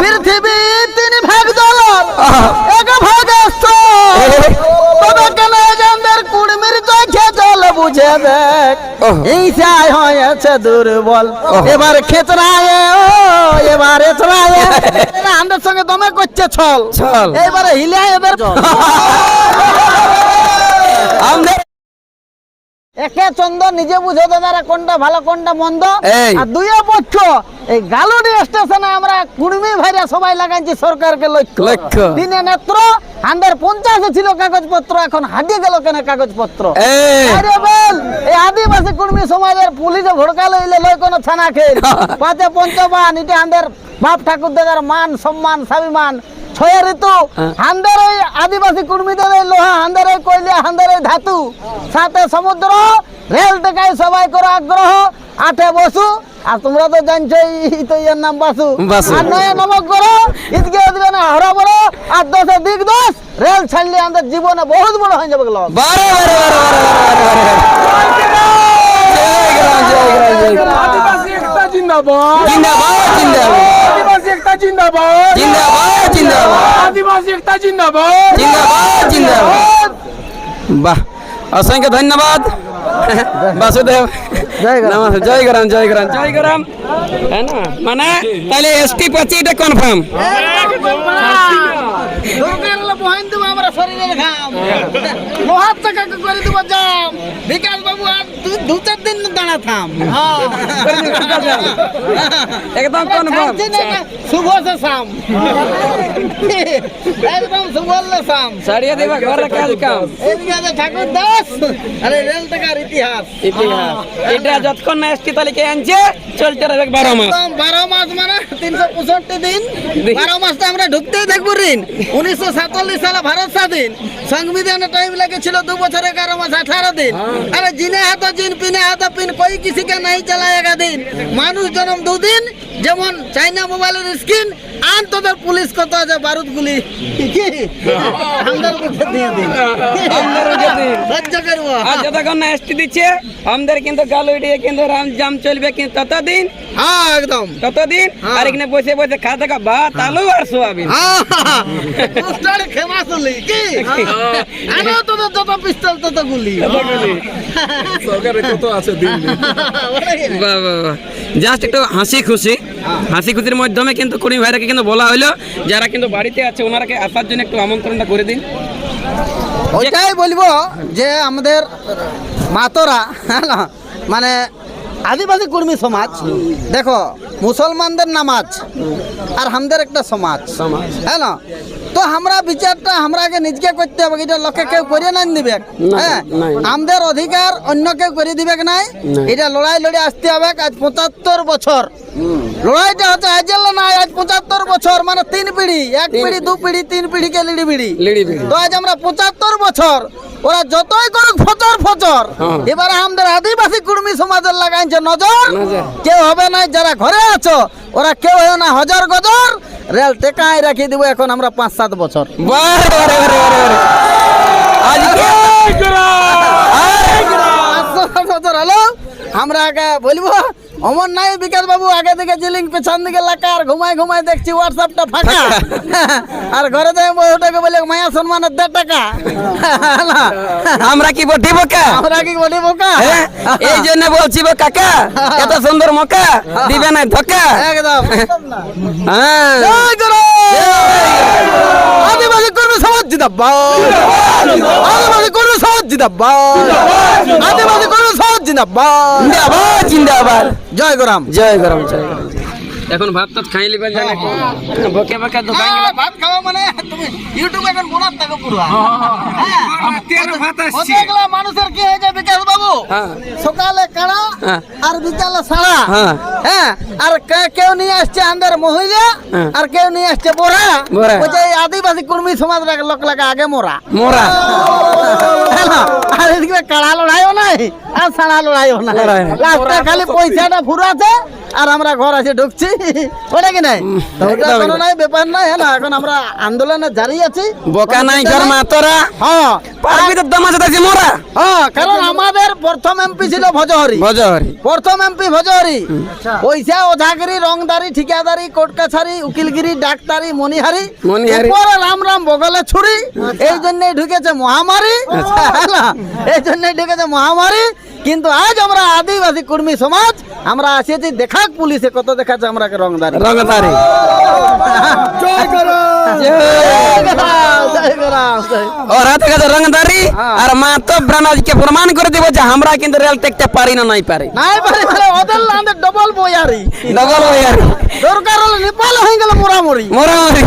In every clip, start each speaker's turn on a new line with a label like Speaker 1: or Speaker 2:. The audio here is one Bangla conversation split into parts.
Speaker 1: পৃথিবী তিন ভাগ জলর এক ভাগ। তবে কেন জানদের কুড়মির চোখে জল বুঝে দেখ
Speaker 2: ওহ।
Speaker 1: হয়েছে দুর্বল এবার ও এবার এছড়ায় আমাদের সঙ্গে দমে করছে ছল
Speaker 2: ছল।
Speaker 1: এবারে হিলে এদের
Speaker 2: আমাদের
Speaker 1: একে চন্দ্র নিজে বুঝে দাদারা কোনটা ভালো কোনটা মন্দ। আর দুইয়ে পক্ষ এই গালুডি স্টেশনে আমরা কুড়মি ভাইরা সবাই লাগাইছি সরকারকে লক্ষ্য।
Speaker 2: লক্ষ্য।
Speaker 1: দিনে নেত্র হান্ডের পঞ্চাশে ছিল কাগজপত্র এখন হারিয়ে গেল কেন কাগজপত্র?
Speaker 2: এই।
Speaker 1: আরে বল এই আদিবাসী কুর্মী সমাজের পুলিশে ভড়কালো ইলে লয় কোনো থানা খেল পাঁচে পঞ্চবান এটা আমাদের বাপ ঠাকুর দাদার মান সম্মান স্বাভিমান ছয় ঋতু হান্দের ওই আদিবাসী কুর্মীদের লোহা হান্দের কয়লা হান্দের ধাতু সাথে সমুদ্র রেল টেকাই সবাই করো আগ্রহ আটে বসু আর তোমরা তো জানছো তো এর নাম বাসু। আর নয় নমক করো ইদকে দিবে না হরা বড় আর দশে দিক দোষ রেল ছাড়লে আমাদের জীবনে বহুত বড় হয়ে যাবে
Speaker 2: বারে বারে বারে বারে বারে
Speaker 3: জিন্দাবাদ।
Speaker 2: জিন্দাবাদ জিন্দাবাদ।
Speaker 3: জিন্দাবাদ।
Speaker 2: জিন্দাবাদ। জিন্দাবাদ
Speaker 3: আদিবাসী একতা জিন্দাবাদ।
Speaker 2: জিন্দাবাদ জিন্দাবাদ। বাহ অসংখ্য ধন্যবাদ। বাসুদেব
Speaker 1: জয় গ্রাম।
Speaker 2: জয় গ্রাম জয় গ্রাম। হ্যাঁ না? মানে তাহলে এসটি পাচ্ছি এটা কনফার্ম
Speaker 1: দরকার হলে বহাইন দেবো আমরা শরীরের ঘাম লোহার টাকাকে করে দেবো জাম? বিকাশ বাবু আর দু- চার দিন দাঁড়া থাম।
Speaker 2: একদম কনফার্ম।
Speaker 1: না এটা শুভ সে শাম একদম শাম
Speaker 2: দিবা ঘরের কাজ কাম।
Speaker 1: এদিকে ঠাকুর দাস। আরে রেল টাকার ইতিহাস।
Speaker 2: ইতিহাস। এটা যতক্ষণ না এসটি তালিকা আনছে? চলতে রবে বারো মাস।
Speaker 1: একদম বারো মাস মানে তিনশো পঁয়ষট্টি দিন। বারো মাসটা আমরা ঢুকতেই দেখব ঋণ। উনিশশো সাতচল্লিশ সালে ভারত স্বাধীন। সংবিধানে টাইম লেগেছিল দু বছর এগারো মাস আঠারো দিন। আরে জিনে হাতে জিন পিনে আধা পিন কই কিসিকে নাই চালায় একা দিন মানুষ জন্ম দুদিন যেমন চাইনা মোবাইলের স্ক্রিন আন তোদের পুলিশ কত আছে বারুদ গুলি। কি দিয়ে দিন।
Speaker 2: আর যতক্ষণ না এসটি দিচ্ছে আমাদের কিন্তু গাল উঠিয়ে কিন্তু রাম জাম চলবে কিন্তু ততদিন।
Speaker 1: হ্যাঁ একদম।
Speaker 2: ততদিন
Speaker 1: হ্যাঁ।
Speaker 2: আর এখানে বসে বসে খা থাকা ভাত আলু আর সোয়াবিন। জাস্ট একটু হাসি খুশি। হাসি খুশির মাধ্যমে কিন্তু কুড়ি ভাইরাকে কিন্তু বলা হলো যারা কিন্তু বাড়িতে আছে ওনারাকে আসার জন্য একটু আমন্ত্রণটা করে দিন।
Speaker 1: ওইটাই বলব যে আমাদের মাতরা হ্যাঁ মানে আদিবাসী কর্মী সমাজ। দেখো মুসলমানদের নামাজ আর আমাদের একটা সমাজ। হ্যাঁ না? তো আমরা বিচারটা আমরাকে নিজকে করতে হবে এটা লোকে কেউ করে নাই দিবে হ্যাঁ? আমাদের অধিকার অন্য কেউ করে দিবে নাই। এটা লড়াই লড়ে আসতে হবে আজ পঁচাত্তর বছর। লড়াইটা হচ্ছে আজের না আজ পঁচাত্তর বছর মানে তিন পিঢ়ি এক পিঢ়ি দু পিঢ়ি তিন পিঢ়িকে লিড়ি। তো আজ আমরা পঁচাত্তর বছর ওরা যতই করুক ফচর ফচর
Speaker 2: হ্যাঁ।
Speaker 1: এবারে আমাদের আদিবাসী কুর্মী সমাজের লাগাইছে নজর।
Speaker 2: নজর।
Speaker 1: কেউ হবে না যারা ঘরে আছো? ওরা কেউ হয় না হাজার গজর। রেল টেকায় রাখি দিব এখন আমরা পাঁচ সাত বছর। আমরা আগে বলব অমর নাই বিকাশ বাবু আগে থেকে জিলিং পেছন দিকে লাকা আর ঘুমাই ঘুমাই দেখছি হোয়াটসঅ্যাপটা ফাঁকা। আর ঘরে যাই ওটাকে বলে মায়া সম্মানের দেড় টাকা।
Speaker 2: আমরা কি বটি বোকা?
Speaker 1: আমরা কি বলি বোকা?
Speaker 2: হ্যাঁ? এই জন্য বলছি গো কাকা এত সুন্দর মকা দিবে না ধোকা।
Speaker 1: একদম।
Speaker 2: হ্যাঁ।
Speaker 1: জয় গুরু! জিন্দাবাদ। আদিবাসী কর্মী সমাজ জিন্দাবাদ। আদিবাসী কর্মী সমাজ জিন্দাবাদ।
Speaker 2: জিন্দাবাদ জিন্দাবাদ।
Speaker 1: জয় গুরাম।
Speaker 2: জয় গরম জয় গরম। এখন ভাত টাত খাই লিবেন জানে বকে বকে দোকান
Speaker 1: ভাত খাওয়া মানে তুমি ইউটিউবে এখন বোনার টাকা পুরো।
Speaker 2: ভাত আসছে।
Speaker 1: অনেকগুলা মানুষের কি হয়েছে বিকাশ বাবু?
Speaker 2: হ্যাঁ।
Speaker 1: সকালে কাড়া
Speaker 2: হ্যাঁ।
Speaker 1: আর বিকালে সাড়া।
Speaker 2: হ্যাঁ।
Speaker 1: হ্যাঁ আর কেউ নিয়ে আসছে আমাদের মহিলা
Speaker 2: হ্যাঁ।
Speaker 1: আর কেউ নিয়ে আসছে বোরা। বলছে এই আদিবাসী কর্মী সমাজ লোক লাগা আগে মোরা।
Speaker 2: মোরা।
Speaker 1: আর এদিকে কাড়া লড়াইও নাই আর সাড়া লড়াইও নাই। লাস্টে খালি পয়সাটা ফুরাছে আর আমরা ঘর আছে ঢুকছি। ওটা কি নাই? ওটা কোনো নাই ব্যাপার নাই হ্যাঁ না? এখন আমরা আন্দোলনে জারি আছি।
Speaker 2: বোকা নাই ঘর মা তোরা।
Speaker 1: হ্যাঁ।
Speaker 2: পারবি তো দমা যেতে মোরা।
Speaker 1: হ্যাঁ কারণ আমাদের প্রথম এমপি ছিল ভজহরি।
Speaker 2: ভজহরি।
Speaker 1: প্রথম এমপি ভজহরি। পয়সা ওঝাগিরি রংদারি ঠিকাদারি কোর্ট কাছারি উকিলগিরি ডাক্তারি মনিহারি
Speaker 2: মনিহারি।
Speaker 1: রাম রাম বগলে ছুরি। এই জন্যই ঢুকেছে মহামারী। হ্যাঁ, এই জন্যই ঢুকেছে মহামারী। কিন্তু আজ আমরা আদিবাসী কর্মী সমাজ আমরা আসিয়েছি দেখাক পুলিশে কত দেখাচ্ছে আমরা রংদারি।
Speaker 2: রংদারি।
Speaker 1: জয় করো। জয় করো।
Speaker 2: আর মা তো ব্রানাজকে প্রমাণ করে দিব যে আমরা কিন্তু রেল টেকতে পারি না নাই পারি
Speaker 1: নাই পারে মানে ওদের আমাদের ডবল বয়ারি
Speaker 2: ডবল ওয়ার
Speaker 1: দরকার হলে নেপাল হয়ে গেল মোরামুরি
Speaker 2: মোরামরি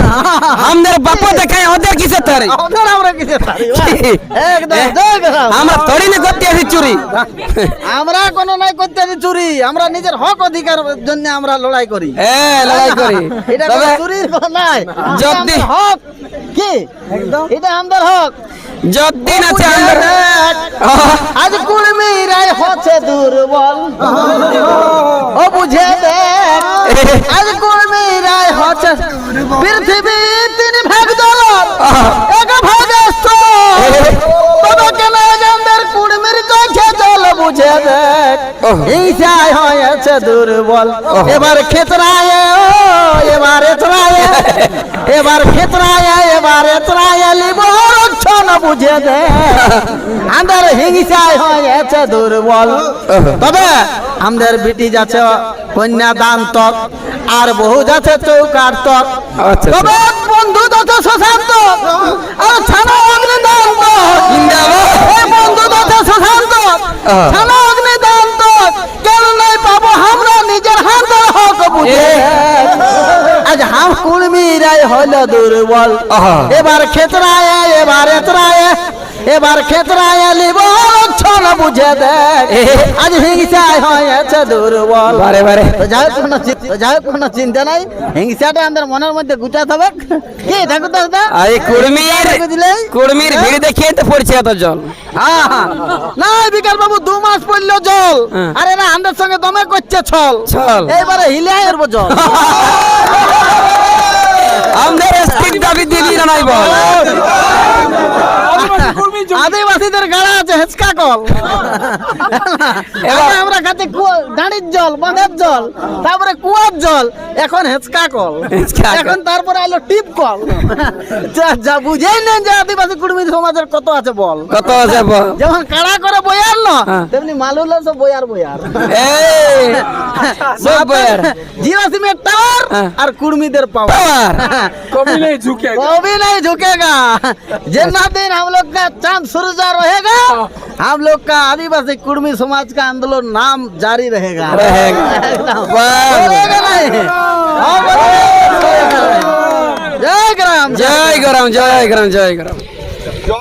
Speaker 2: আমাদের বাপ দেখায় ওদের কিসে তারে
Speaker 1: ওদের আমরা কিছু পারি একদম
Speaker 2: আমরা থোড়ি না করতে আসি চুরি
Speaker 1: আমরা কোনো নাই করতে চুরি আমরা নিজের হক অধিকার জন্য আমরা লড়াই করি
Speaker 2: এ লড়াই করি
Speaker 1: এটা নাই
Speaker 2: যদি-
Speaker 1: হক কি একদম এটা আমাদের হক
Speaker 2: যতদিন আছে
Speaker 1: আজ কুড়মি হচ্ছে দুর্বল। ও বুঝে দেখ আজ কুড়মি হচ্ছে পৃথিবী তিন ভাগ জল এক ভাগ তবে কেন আমাদের কুড়মির চোখে জল বুঝে দেখ? হিংসায় হয়েছে দুর্বল। এবার ক্ষেত্রায় ও এবার এতরায় এবার ক্ষেত্রায় এবার এতরায় লিব। বুঝে দে। আমাদের হিংসায় হয়েছে দুর্বল। তবে আমাদের বিটি যাচ্ছে কন্যা দান তক আর বহু যাচ্ছে চৌকার তক।
Speaker 2: আচ্ছা।
Speaker 1: তবে বন্ধু যাচ্ছে শশান্ত আর ছানা অগ্নি দান বন্ধু যাচ্ছে শশান্ত দুর্বল
Speaker 2: আহা।
Speaker 1: এবার ক্ষেত্রায় এবার এতরায় এবার ক্ষেত্রায় লিব লক্ষণ বুঝে দেখ আজ হিংসায় হয়েছে দুর্বল।
Speaker 2: বারে বারে।
Speaker 1: তো যাই হোক কোনো চি- তো যাই হোক কোনো চিন্তা নাই। হিংসাটা আমাদের মনের মধ্যে গুটাতে হবে। কি ঠাকুর দাদা।
Speaker 2: আর এই কুড়মির ভিড় দেখিয়ে তো পড়ছে এত জল।
Speaker 1: না বিকাল বাবু দু মাস পড়ল জল। আরে না আমাদের সঙ্গে দমে করছে ছল।
Speaker 2: ছল।
Speaker 1: এইবারে হিলে জল।
Speaker 2: আমাদের দাবি না নাই বল।
Speaker 1: আদিবাসীদের গাড়া হেঁচকা কল আগে আমরা খাতে কুয়া- দাঁড়ির জল বাঁধের জল তারপরে কুয়ার জল এখন হেঁচকা কল
Speaker 2: হেঁচকা কল।
Speaker 1: এখন তারপরে আলো টিপ কল যা- যা বুঝেই নেন যে আদিবাসী কুর্মী সমাজের কত আছে বল
Speaker 2: কত আছে বল
Speaker 1: যেমন কাড়া করে বয়ার না
Speaker 2: হ্যাঁ।
Speaker 1: তেমনি মালুল সব বয়ার বয়ার
Speaker 2: এই সব বয়ার
Speaker 1: জিরা সিমেন্ট টাওয়ার
Speaker 2: হ্যাঁ।
Speaker 1: আর কুর্মীদের পাওয়ার
Speaker 2: পাওয়ার
Speaker 3: कभी नहीं झुकेगा
Speaker 1: कभी नहीं झुकेगा जितना दिन हम लोग का चांद सूरज रहेगा हम लोग का आदिवासी कुर्मी समाज का आंदोलन नाम जारी रहेगा। जय ग्राम
Speaker 2: जय ग्राम जय ग्राम। जय ग्राम।